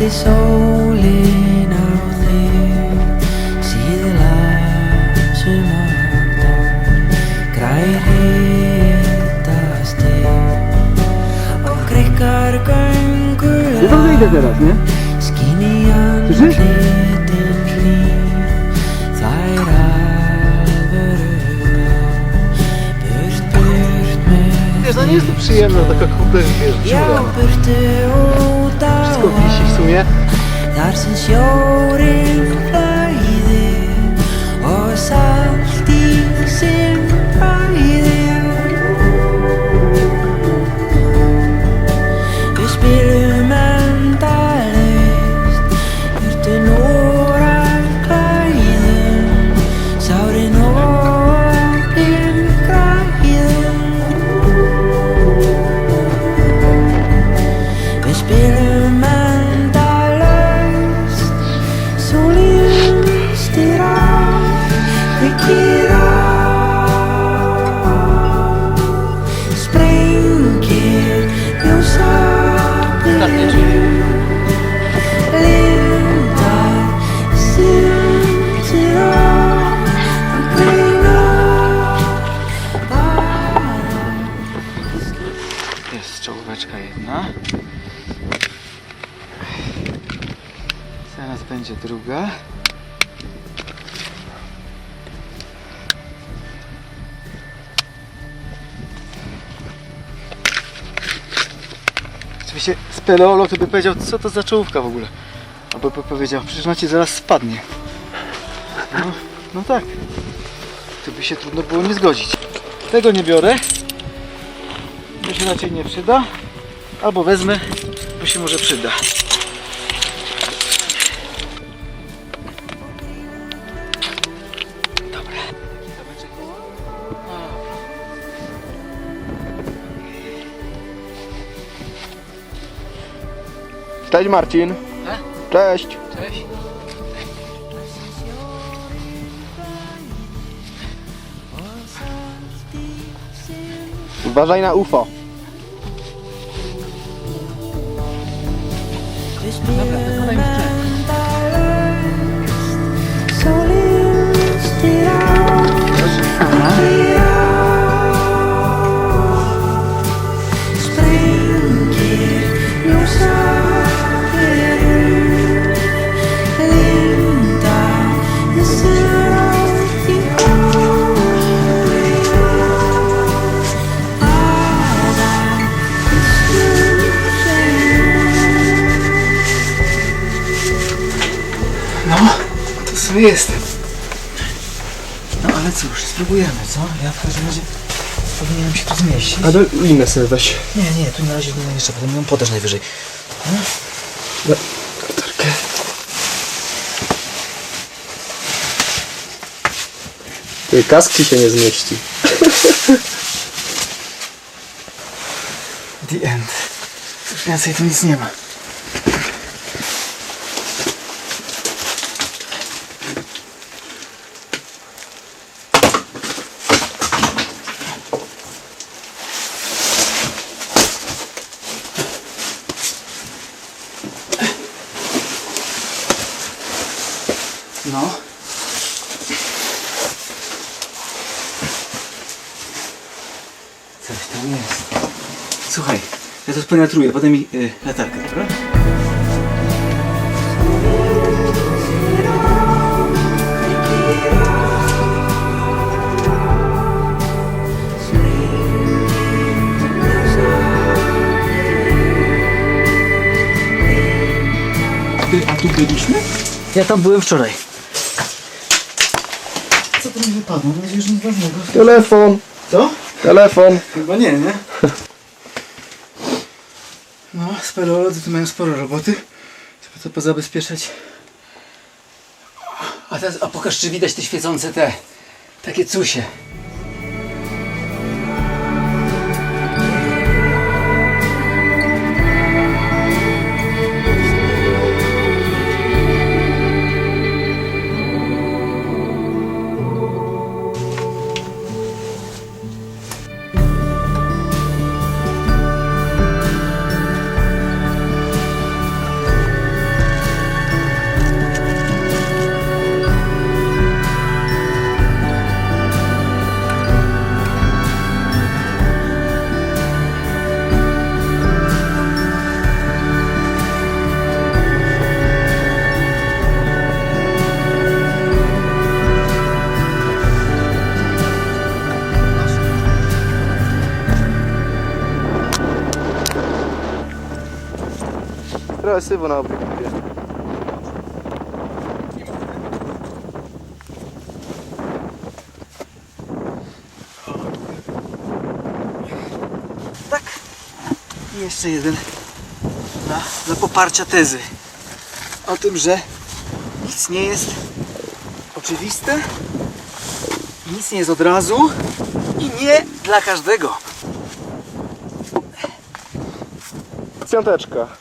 setti sólin á þig síðla sumandan græri hittast þig og grekkar gangulag Þetta er það við þetta þér að, ne? Nie jest to przyjemna taka kurde, wiesz, dziura. á Wszystko wisi w sumie. Jest czołóweczka jedna. Zaraz będzie druga. Oczywiście speleolog to by powiedział, co to za czołówka w ogóle. Albo by powiedział, przecież ona ci zaraz spadnie. No, no tak. To by się trudno było nie zgodzić. Tego nie biorę. To się raczej nie przyda. Albo wezmę, bo się może przyda. Cześć Marcin. Cześć. Cześć. Uważaj na UFO. Við sobie jestem. No ale cóż, spróbujemy, co? Ja w każdym razie powinienem się tu zmieścić. A do linę sobie weź. Nie, nie, tu na razie nie jeszcze, potem ją podasz najwyżej. Ty, kask ci się nie zmieści. The end. Już więcej tu nic nie ma. No. Coś tam jest. Słuchaj, ja to spenetruję, potem mi y, latarkę, dobra? Ty, a tu byliśmy? Ja tam byłem wczoraj. To wypadło? Mam nadzieję, że nic ważnego. Telefon. Co? Telefon. Chyba nie, nie? No, speleolodzy tu mają sporo roboty, żeby to pozabezpieczać. A teraz, a pokaż, czy widać te świecące te, takie cusie. Trochę sywo na obiektywie. Tak. I jeszcze jeden dla, dla poparcia tezy o tym, że nic nie jest oczywiste, nic nie jest od razu i nie dla każdego. Piąteczka.